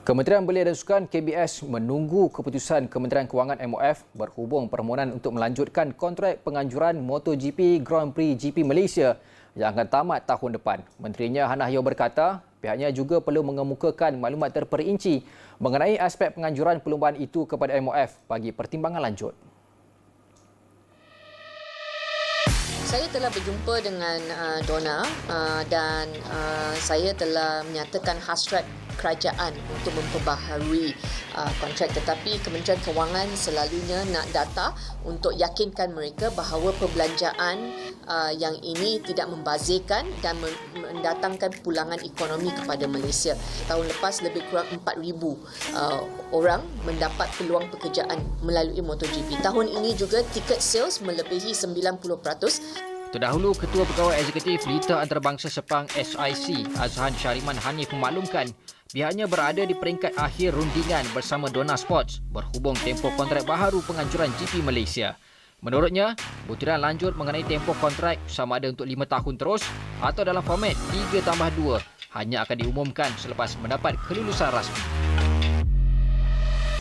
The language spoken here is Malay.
Kementerian Belia dan Sukan KBS menunggu keputusan Kementerian Kewangan MOF berhubung permohonan untuk melanjutkan kontrak penganjuran MotoGP Grand Prix GP Malaysia yang akan tamat tahun depan. Menterinya Hana Hyo berkata, pihaknya juga perlu mengemukakan maklumat terperinci mengenai aspek penganjuran perlumbaan itu kepada MOF bagi pertimbangan lanjut. Saya telah berjumpa dengan uh, Donna uh, dan uh, saya telah menyatakan hasrat kerajaan untuk memperbaharui uh, kontrak tetapi Kementerian Kewangan selalunya nak data untuk yakinkan mereka bahawa perbelanjaan uh, yang ini tidak membazirkan dan mendatangkan pulangan ekonomi kepada Malaysia. Tahun lepas lebih kurang 4,000 uh, orang mendapat peluang pekerjaan melalui MotoGP. Tahun ini juga tiket sales melebihi 90%. Terdahulu, Ketua Pegawai Eksekutif Lita Antarabangsa Sepang SIC Azhan Syariman Hanif memaklumkan pihaknya berada di peringkat akhir rundingan bersama Dona Sports berhubung tempoh kontrak baharu penganjuran GP Malaysia. Menurutnya, butiran lanjut mengenai tempoh kontrak sama ada untuk 5 tahun terus atau dalam format 3 tambah 2 hanya akan diumumkan selepas mendapat kelulusan rasmi.